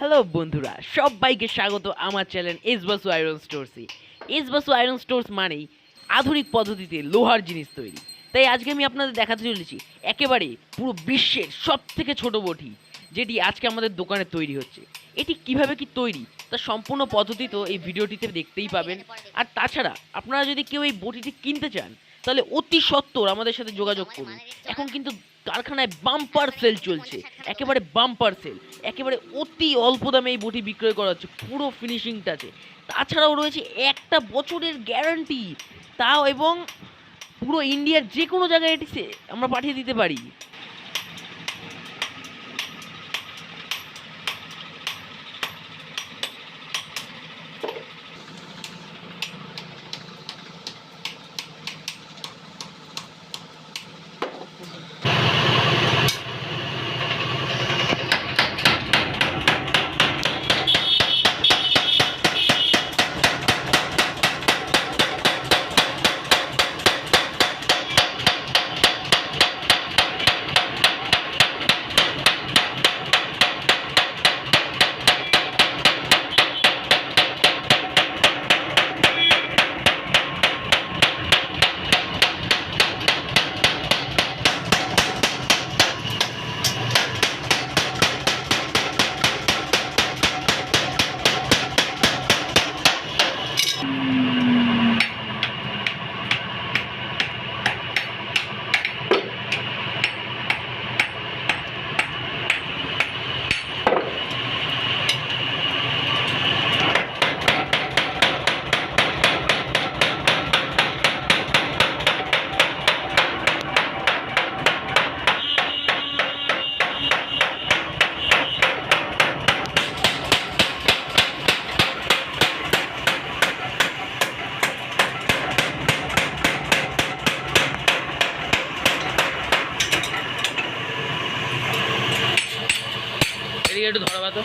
Hello বন্ধুরা, সবাইকে স্বাগত আমার চ্যানেল এস বাসু আয়রন স্টোরসে এস বাসু আয়রন স্টোরস মানেই আধুনিক পদ্ধতিতে লোহার জিনিস তৈরি। তাই আজকে আমি আপনাদের দেখাতে চলেছি একেবারে পুরো বিশ্বের সব থেকে ছোট বটি, যেটি আজকে আমাদের দোকানে তৈরি হচ্ছে। এটি কীভাবে কি তৈরি তার সম্পূর্ণ পদ্ধতি তো এই ভিডিওটিতে দেখতেই পাবেন। আর তাছাড়া আপনারা যদি কেউ এই বটিটি কিনতে চান, তাহলে অতি সত্বর আমাদের সাথে যোগাযোগ করুন। এখন কিন্তু কারখানায় বাম্পার সেল চলছে। একেবারে বাম্পার সেল একেবারে অতি অল্প দামে এই বটি বিক্রয় করা হচ্ছে, পুরো ফিনিশিংটাতে তাছাড়াও রয়েছে একটা বছরের গ্যারান্টি তাও এবং পুরো ইন্ডিয়ার যে কোনো জায়গায় এটি আমরা পাঠিয়ে দিতে পারি। এদিকে একটু ধরাবা তো।